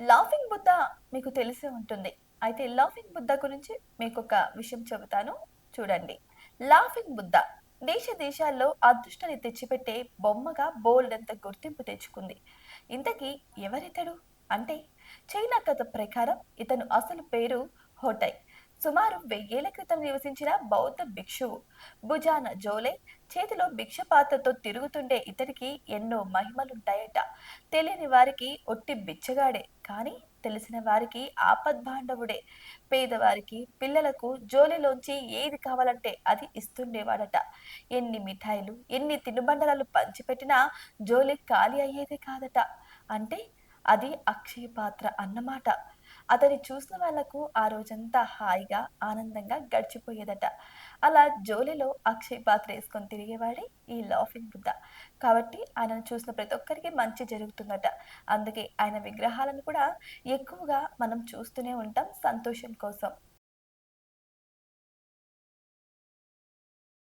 Laughing Buddha మీకు తెలిసే ఉంటుంది. అయితే లాఫింగ్ బుద్ధ గురించి మీకు ఒక విషయం చెబుతాను. చూడండి. లాఫింగ్ బుద్ధ దేశ దేశాల్లో అదృష్టాన్ని తెచ్చిపెట్టే బొమ్మగా బోల్డ్ అంత గుర్తింపు తెచ్చుకుంది. ఇంతకీ ఎవరితడు? అంటే చైనా కథ ప్రకారం ఇతను అసలు పేరు హోటై. సుమారు వెయ్యేళ్ళ క్రితం నివసించిన బౌద్ధ భిక్షువు భుజాన జోలే చేతిలో భిక్ష పాత్రతో తిరుగుతుండే ఇతడికి ఎన్నో మహిమలుంటాయట. తెలియని వారికి ఒట్టి బిచ్చగాడే కానీ తెలిసిన వారికి ఆపద్బాండవుడే పేదవారికి పిల్లలకు జోలిలోంచి ఏది కావాలంటే అది ఇస్తుండేవాడట. ఎన్ని మిఠాయిలు ఎన్ని తినుబండరాలు పంచిపెట్టినా జోలి ఖాళీ అయ్యేదే కాదట. అంటే అది అక్షయ పాత్ర అన్నమాట. అతని చూసిన వాళ్ళకు ఆ రోజంతా హాయిగా ఆనందంగా గడిచిపోయేదట. అలా జోలిలో అక్షయ్ పాత్ర వేసుకొని తిరిగేవాడే ఈ లాఫింగ్ బుద్ధ. కాబట్టి ఆయనను చూసిన ప్రతి ఒక్కరికి మంచి జరుగుతుందట. అందుకే ఆయన విగ్రహాలను కూడా ఎక్కువగా మనం చూస్తూనే ఉంటాం సంతోషం కోసం.